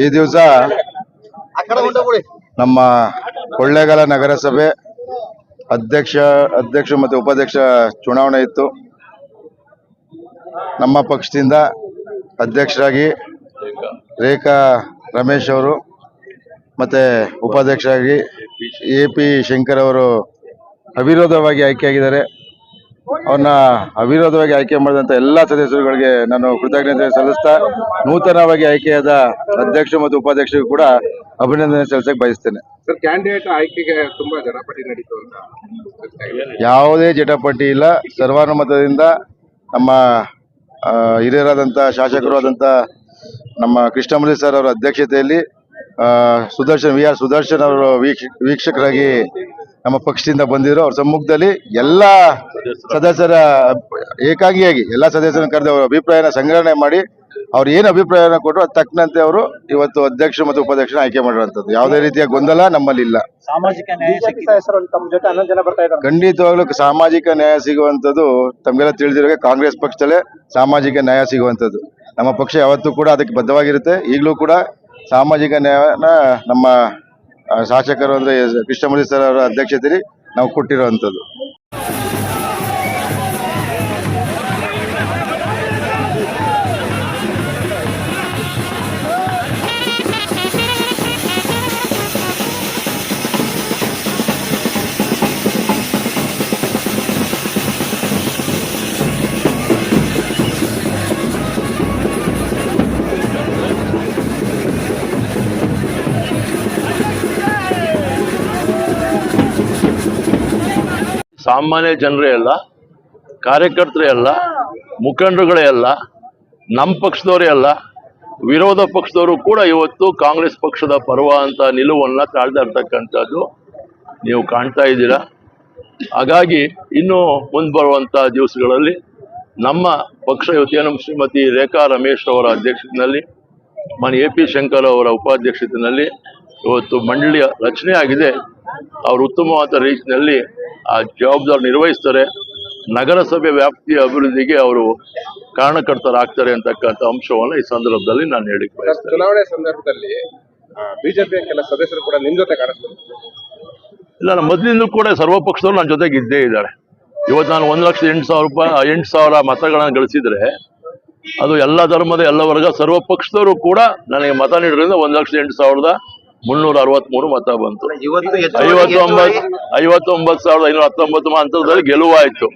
ಈ ದಿವಸ ನಮ್ಮ ಕೊಳ್ಳೇಗಾಲ ನಗರಸಭೆ ಅಧ್ಯಕ್ಷ ಅಧ್ಯಕ್ಷ ಮತ್ತು ಉಪಾಧ್ಯಕ್ಷ ಚುನಾವಣೆ ಇತ್ತು. ನಮ್ಮ ಪಕ್ಷದಿಂದ ಅಧ್ಯಕ್ಷರಾಗಿ ರೇಖಾ ರಮೇಶ್ ಅವರು ಮತ್ತೆ ಉಪಾಧ್ಯಕ್ಷರಾಗಿ ಎ ಪಿ ಶಂಕರ್ ಅವರು ಅವಿರೋಧವಾಗಿ ಆಯ್ಕೆಯಾಗಿದ್ದಾರೆ. ಅವ್ರನ್ನ ಅವಿರೋಧವಾಗಿ ಆಯ್ಕೆ ಮಾಡಿದಂತ ಎಲ್ಲಾ ಸದಸ್ಯರುಗಳಿಗೆ ನಾನು ಕೃತಜ್ಞತೆ ಸಲ್ಲಿಸ್ತಾ ನೂತನವಾಗಿ ಆಯ್ಕೆಯಾದ ಅಧ್ಯಕ್ಷ ಮತ್ತು ಉಪಾಧ್ಯಕ್ಷರಿಗೂ ಕೂಡ ಅಭಿನಂದನೆ ಸಲ್ಲಿಸಕ್ಕೆ ಬಯಸ್ತೇನೆ ಸರ್ ಕ್ಯಾಂಡಿಡೇಟ್ ಆಯ್ಕೆಗೆ ತುಂಬಾ ಜಟಾಪಟಿ ನಡೀತು ಅಂತ ಗೊತ್ತಾ ಇದೆ. ಯಾವುದೇ ಜಟಪಟಿ ಇಲ್ಲ ಸರ್ವಾನುಮತದಿಂದ ನಮ್ಮ ಆ, ಹಿರಿಯರಾದಂಥ ಶಾಸಕರು ಆದಂಥ ನಮ್ಮ ಕೃಷ್ಣಮೂರ್ತಿ ಸರ್ ಅವರ ಅಧ್ಯಕ್ಷತೆಯಲ್ಲಿ ಸುದರ್ಶನ್ ವಿ ಆರ್ ಸುದರ್ಶನ್ ಅವರು ವೀಕ್ಷ ವೀಕ್ಷಕರಾಗಿ ನಮ್ಮ ಪಕ್ಷದಿಂದ ಬಂದಿದ್ರು ಅವ್ರ ಸಮ್ಮುಖದಲ್ಲಿ ಎಲ್ಲ ಸದಸ್ಯರ ಏಕಾಂಗಿಯಾಗಿ ಎಲ್ಲ ಸದಸ್ಯರನ್ನು ಕರೆದು ಅವರ ಅಭಿಪ್ರಾಯನ ಸಂಗ್ರಹಣೆ ಮಾಡಿ ಅವ್ರು ಏನು ಅಭಿಪ್ರಾಯನ ಕೊಟ್ಟರು ಅದು ತಕ್ಕಂತೆ ಅವರು ಇವತ್ತು ಅಧ್ಯಕ್ಷ ಮತ್ತು ಉಪಾಧ್ಯಕ್ಷನ ಆಯ್ಕೆ ಮಾಡಿರುವಂತದ್ದು ಯಾವುದೇ ರೀತಿಯ ಗೊಂದಲ ನಮ್ಮಲ್ಲಿ ಇಲ್ಲ. ಸಾಮಾಜಿಕ ನ್ಯಾಯ ಸಿಕ್ಕಿದೆ. ಹೆಸರು ತಮ್ಮ ಜೊತೆ ಹನ್ನೊಂದು ಜನ ಬರ್ತಾ ಇದ್ದಾರೆ. ಖಂಡಿತವಾಗ್ಲೂ ಸಾಮಾಜಿಕ ನ್ಯಾಯ ಸಿಗುವಂತದ್ದು ತಮಗೆಲ್ಲ ತಿಳಿದಿರೋ ಕಾಂಗ್ರೆಸ್ ಪಕ್ಷದಲ್ಲೇ ಸಾಮಾಜಿಕ ನ್ಯಾಯ ಸಿಗುವಂತದ್ದು ನಮ್ಮ ಪಕ್ಷ ಯಾವತ್ತೂ ಕೂಡ ಅದಕ್ಕೆ ಬದ್ಧವಾಗಿರುತ್ತೆ. ಈಗಲೂ ಕೂಡ ಸಾಮಾಜಿಕ ನ್ಯಾಯನ ನಮ್ಮ ಶಾಸಕರು ಅಂದ್ರೆ ಕೃಷ್ಣಮೂರ್ತಿ ಸರ್ ಅವರ ಅಧ್ಯಕ್ಷತೆಯಲ್ಲಿ ನಾವು ಕೊಟ್ಟಿರುವಂಥದ್ದು. ಸಾಮಾನ್ಯ ಜನರೇ ಅಲ್ಲ, ಕಾರ್ಯಕರ್ತರೇ ಅಲ್ಲ, ಮುಖಂಡರುಗಳೇ ಅಲ್ಲ, ನಮ್ಮ ಪಕ್ಷದವರೇ ಅಲ್ಲ, ವಿರೋಧ ಪಕ್ಷದವರು ಕೂಡ ಇವತ್ತು ಕಾಂಗ್ರೆಸ್ ಪಕ್ಷದ ಪರ್ವ ಅಂತ ನಿಲುವನ್ನ ತಾಳ್ತಾ ಇರ್ತಕ್ಕಂಥದ್ದು ನೀವು ಕಾಣ್ತಾ ಇದ್ದೀರಾ. ಹಾಗಾಗಿ ಇನ್ನೂ ಮುಂದೆ ಬರುವಂಥ ದಿವಸಗಳಲ್ಲಿ ನಮ್ಮ ಪಕ್ಷ ಯುವತಿಯನ್ನು ಶ್ರೀಮತಿ ರೇಖಾ ರಮೇಶ್ ಅವರ ಅಧ್ಯಕ್ಷತೆಯಲ್ಲಿ ಮನೆ ಎ ಪಿ ಶಂಕರ್ ಅವರ ಉಪಾಧ್ಯಕ್ಷತೆಯಲ್ಲಿ ಇವತ್ತು ಮಂಡಳಿಯ ರಚನೆ ಆಗಿದೆ ಅವರು ಉತ್ತಮವಾದ ರೀತಿಯಲ್ಲಿ ಆ ಜವಾಬ್ದಾರಿ ನಿರ್ವಹಿಸ್ತಾರೆ. ನಗರಸಭೆ ವ್ಯಾಪ್ತಿಯ ಅಭಿವೃದ್ಧಿಗೆ ಅವರು ಕಾರಣಕರ್ತರಾಗ್ತಾರೆ ಅಂತಕ್ಕಂಥ ಅಂಶವನ್ನು ಈ ಸಂದರ್ಭದಲ್ಲಿ ನಾನು ಹೇಳಿಕ್ ಸರ್, ಬಯಸ್ತೇನೆ. ಚುನಾವಣೆ ಸಂದರ್ಭದಲ್ಲಿ ಬಿಜೆಪಿಯ ಕೆಲ ಸದಸ್ಯರು ಕೂಡ ನಿಮ್ಮ ಜೊತೆ ಕಾಣಿಸ್ತಾರೆ ಇಲ್ಲ ನಾನು ಮೊದಲಿಂದಲೂ ಕೂಡ ಸರ್ವ ಪಕ್ಷದವರು ನನ್ನ ಜೊತೆಗೆ ಇದ್ದೇ ಇದ್ದಾರೆ. ಇವತ್ತು ನಾನು ಒಂದು ಲಕ್ಷದ ಎಂಟು ಸಾವಿರ ರೂಪಾಯಿ ಎಂಟು ಸಾವಿರ ಮತಗಳನ್ನು ಗಳಿಸಿದ್ರೆ ಅದು ಎಲ್ಲ ಧರ್ಮದ ಎಲ್ಲ ವರ್ಗ ಸರ್ವ ಪಕ್ಷದವರು ಕೂಡ ನನಗೆ ಮತ ನೀಡೋದ್ರಿಂದ ಒಂದು ಲಕ್ಷದ ಎಂಟು ಸಾವಿರದ ಮುನ್ನೂರ ಅರವತ್ಮೂರು ಮತ ಬಂತು. ಐವತ್ತೊಂಬತ್ತು ಐವತ್ತೊಂಬತ್ತು ಸಾವಿರದ ಐನೂರ ಹತ್ತೊಂಬತ್ತು ಹಂತದಲ್ಲಿ ಗೆಲುವಾಯಿತು.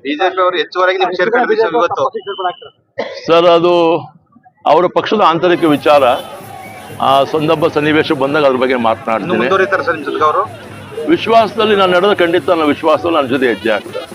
ಸರ್ ಅದು ಅವರ ಪಕ್ಷದ ಆಂತರಿಕ ವಿಚಾರ. ಆ ಸಂದರ್ಭ ಸನ್ನಿವೇಶ ಬಂದಾಗ ಅದ್ರ ಬಗ್ಗೆ ಮಾತನಾಡ್ತೀನಿ. ವಿಶ್ವಾಸದಲ್ಲಿ ನಾನು ನಡೆದ ಖಂಡಿತ ನನ್ನ ವಿಶ್ವಾಸದಲ್ಲಿ ನನ್ನ ಜೊತೆ ಹೆಜ್ಜೆ ಆಗ್ತಾರೆ